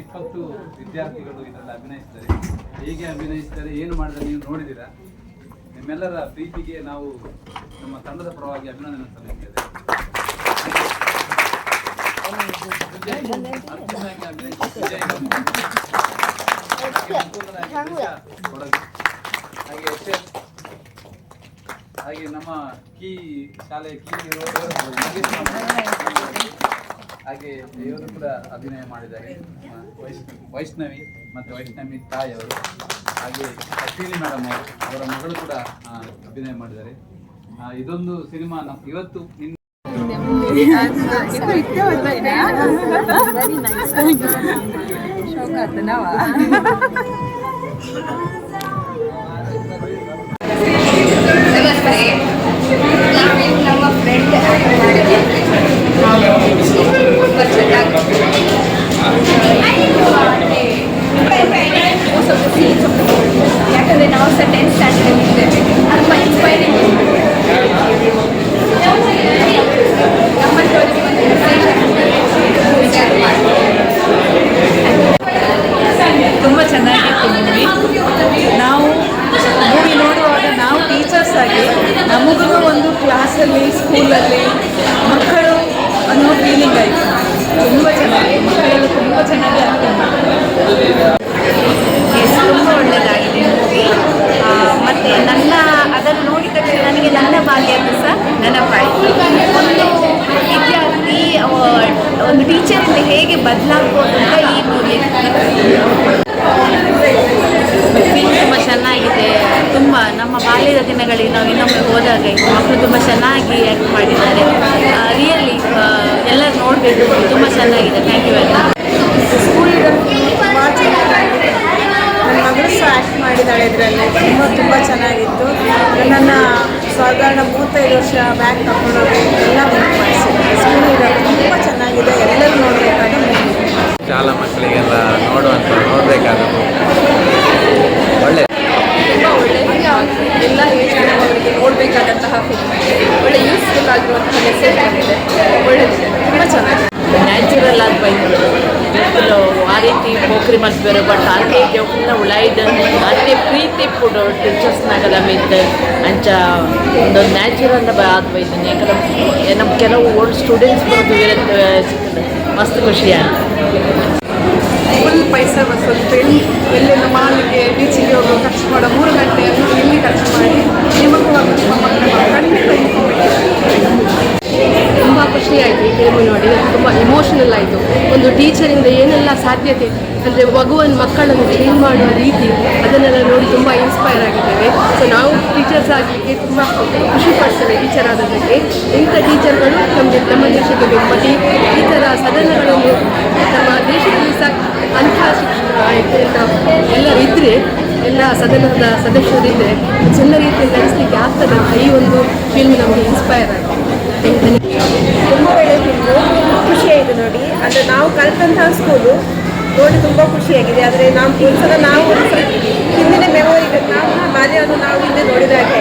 ಇಪ್ಪತ್ತು ವಿದ್ಯಾರ್ಥಿಗಳು ಇದರಲ್ಲಿ ಅಭಿನಯಿಸ್ತಾರೆ ಹೇಗೆ ಅಭಿನಯಿಸ್ತಾರೆ ಏನು ಮಾಡಿದ್ರೆ ನೀವು ನೋಡಿದ್ದೀರಾ ನಿಮ್ಮೆಲ್ಲರ ಪ್ರೀತಿಗೆ ನಾವು ನಮ್ಮ ತಂಡದ ಪರವಾಗಿ ಅಭಿನಂದನೆ ಸಲ್ಲಿಸ್ತೇವೆ ವಿಜಯ್ ಹಾಗೆ. ಹಾಗೆ ಎಸ್ ಎಸ್ ಹಾಗೆ ನಮ್ಮ ಕೀ ಶಾಲೆ ಕೀ. ಹಾಗೆ ಇವರು ಕೂಡ ಅಭಿನಯ ಮಾಡಿದ್ದಾರೆ. ವೈಷ್ಣವಿ ಮತ್ತು ವೈಷ್ಣವಿ ತಾಯಿಯವರು ಹಾಗೆ ಅಶ್ವಿನಿ ಮೇಡಮ್ ಅವರು. ಅವರ ಮಗಳು ಕೂಡ ಅಭಿನಯ ಮಾಡಿದ್ದಾರೆ. ಇದೊಂದು ಸಿನಿಮಾ ನಮ್ಮ ಇವತ್ತು ನಿನ್ನೆ ನಮಸ್ತೆ ನಾವು ನಮ್ಮ ಫ್ರೆಂಡ್ ಮಾಡಿದ್ವಿ ತುಂಬ ಚೆನ್ನಾಗಿ ಯಾಕಂದರೆ ನಾವು ಸಹ ಟೆಂತ್ ಸ್ಟ್ಯಾಂಡರ್ಡ್ ಇದ್ದೇವೆ ತುಂಬ ಇನ್ಸ್ಪೈರಿಂಗ್ ನಮ್ಮಂಥವ್ರಿಗೆ ಒಂದು ಮೆಸೇಜ್ ತುಂಬ ಚೆನ್ನಾಗಿತ್ತು ಮೂವಿ ನಾವು ಮೂವಿ ನೋಡುವಾಗ ನಾವು ಟೀಚರ್ಸ್ ಆಗಿ ನಮಗೂ ಒಂದು ಕ್ಲಾಸಲ್ಲಿ ಸ್ಕೂಲಲ್ಲಿ ಮಕ್ಕಳು ಅನ್ನೋ ಫೀಲಿಂಗ್ ಆಯಿತು ತುಂಬ ಚೆನ್ನಾಗಿ ತುಂಬ ಚೆನ್ನಾಗಿ ತುಂಬ ಒಳ್ಳೆಯದಾಗಿದೆ ಮೂವಿ ಮತ್ತು ನನ್ನ ಅದನ್ನು ನೋಡಿದ ತಕ್ಷಣ ನನಗೆ ನನ್ನ ಬಾಲ್ಯದ ಸಹ ನೆನಪಾಯಿತು ಒಂದು ವಿದ್ಯಾರ್ಥಿ ಒಂದು ಟೀಚರಿಂದ ಹೇಗೆ ಬದಲಾಗ್ಬೋದು ಅಂತ ಈ ಮೂವಿ ತುಂಬ ಚೆನ್ನಾಗಿದೆ ತುಂಬ ನಮ್ಮ ಬಾಲ್ಯದ ದಿನಗಳಿಗೆ ನಾವು ಇನ್ನೊಮ್ಮೆ ಹೋದಾಗ ಮಕ್ಕಳು ತುಂಬ ಚೆನ್ನಾಗಿ ಆ್ಯಕ್ಟ್ ಮಾಡಿದ್ದಾರೆ ಎಲ್ಲರೂ ನೋಡಬೇಕು. ತುಂಬ ಚೆನ್ನಾಗಿದೆ. ಥ್ಯಾಂಕ್ ಯು ಎಲ್ಲ ಸ್ಕೂಲ್ ತುಂಬ ಚೆನ್ನಾಗಿದೆ. ನನ್ನ ಮಗಳು ಸಹ ಆ್ಯಕ್ಟ್ ಮಾಡಿದ್ದಾಳೆ ಇದರಲ್ಲಿ. ತುಂಬ ತುಂಬ ಚೆನ್ನಾಗಿತ್ತು. ನನ್ನ ಸಾಧಾರಣ ಮೂವತ್ತೈದು ವರ್ಷ ಬ್ಯಾಗ್ ತಗೊಂಡೋಗಿ ಎಲ್ಲ ವರ್ಕ್ ಮಾಡಿಸಿದ್ದಾರೆ ಸ್ಕೂಲ್ ಇರೋದು ತುಂಬ ಚೆನ್ನಾಗಿದೆ ಎಲ್ಲರೂ ನೋಡಬೇಕಾದ ಮೂವಿ ಶಾಲಾ ಮಕ್ಕಳಿಗೆಲ್ಲ ನೋಡುವಂಥ ನೋಡಬೇಕಾದ ಒಳ್ಳೆ ತುಂಬ ಒಳ್ಳೆಯ ಎಲ್ಲ ಏಜ್ ಅವರಿಗೆ ನೋಡಬೇಕಾದಂತಹ ಫಿಲ್ಮ್ ಒಳ್ಳೆ ಯೂಸ್ಫುಲ್ ಆಗಿರುವಂತಹ ಮೆಸೇಜ್ ಆಗಿದೆ ಒಳ್ಳೆದಿದೆ ತುಂಬ ಚೆನ್ನಾಗಿದೆ ನ್ಯಾಚುರಲ್ ಆಗಿ ಬೈದ್ರು ಇದು ಆ ರೀತಿ ಬೇರೆ ಬಟ್ ಆಕೆ ಜೋಕ್ನ ಉಳಾಯ್ದು ಅದೇ ಪ್ರೀತಿ ಪುಡು ಟೀಚರ್ಸ್ನಾಗಲ್ಲ ಮಿತ್. ಅಂಚ ಒಂದು ನ್ಯಾಚುರಲ್ ಆದ ಬೈದನೆ. ಯಾಕಂದ್ರೆ ನಮ್ಮ ಕೆಲವು ಓಲ್ಡ್ ಸ್ಟೂಡೆಂಟ್ಸ್ ಬರೋದು ಬೇರೆ ಮಸ್ತ್ ಖುಷಿ ಆಯ್ತು ಫುಲ್ ಪೈಸಾ ವಸೂಲು ಎಲ್ಲಿ ಮಾಲಿಗೆ ಬೀಚಿಗೆ ಹೋಗೋ ಖರ್ಚು ಮಾಡೋ ಮೂರು ಗಂಟೆಯನ್ನು ಇಲ್ಲಿ ಖರ್ಚು ಮಾಡಿ ನಿಮಗೂ ನಿಮ್ಮ ಮಕ್ಕಳು ಖಂಡಿತ ತುಂಬ ಖುಷಿಯಾಯಿತು ಈ ಫಿಲ್ಮ್ ನೋಡಿ. ತುಂಬ ಇಮೋಷನಲ್ ಆಯಿತು. ಒಂದು ಟೀಚರಿಂದ ಸಾಧ್ಯತೆ ಅಂದರೆ ಮಗುವನ್ನು ಮಕ್ಕಳನ್ನು ಟ್ರೈನ್ ಮಾಡುವ ರೀತಿ ಅದನ್ನೆಲ್ಲ ನೋಡಿ ತುಂಬ ಇನ್ಸ್ಪೈರ್ ಆಗಿದ್ದೇವೆ. ಸೊ ನಾವು ಟೀಚರ್ಸ್ ಆಗಲಿಕ್ಕೆ ತುಂಬ ಖುಷಿ ಪಡ್ತೇವೆ ಟೀಚರ್ ಆದದಕ್ಕೆ ಇಂಥ ಟೀಚರ್ಗಳು ನಮಗೆ ನಮ್ಮ ದೇಶಕ್ಕೆ ಮತ್ತು ಈ- ಥರ ಸದನಗಳನ್ನು ನಮ್ಮ ದೇಶದಲ್ಲಿ ಸಹ ಅಂತಹ ಶಿಕ್ಷಣ ಎಲ್ಲ ಎಲ್ಲರೂ ಇದ್ದರೆ ಎಲ್ಲ ಸದನದ ಸದಸ್ಯರಿದ್ದರೆ ಚೆನ್ನ ರೀತಿಯಲ್ಲಿ ನಡೆಸಲಿಕ್ಕೆ ಆಗ್ತದೆ ಅಂತ ಈ ಒಂದು ಫಿಲ್ಮ್ ನಮಗೆ ಇನ್ಸ್ಪೈರ್ ಆಗಿದೆ. ತುಂಬ ಒಳ್ಳೆಯ ಫಿಲ್ಮು ಖುಷಿಯಾಯಿತು ನೋಡಿ. ಅಂದರೆ ನಾವು ಕಲಿತಂತಹ ಸ್ಕೂಲು ನೋಡಿ ತುಂಬ ಖುಷಿಯಾಗಿದೆ ಆದರೆ ನಾವು ಒಂದು ಸಲ ನಾವು ಹಿಂದಿನ ಮೆಮೊರಿ ನಾವು ಬಾಲ್ಯವನ್ನು ನಾವು ಹಿಂದೆ ನೋಡಿದಾಗೆ.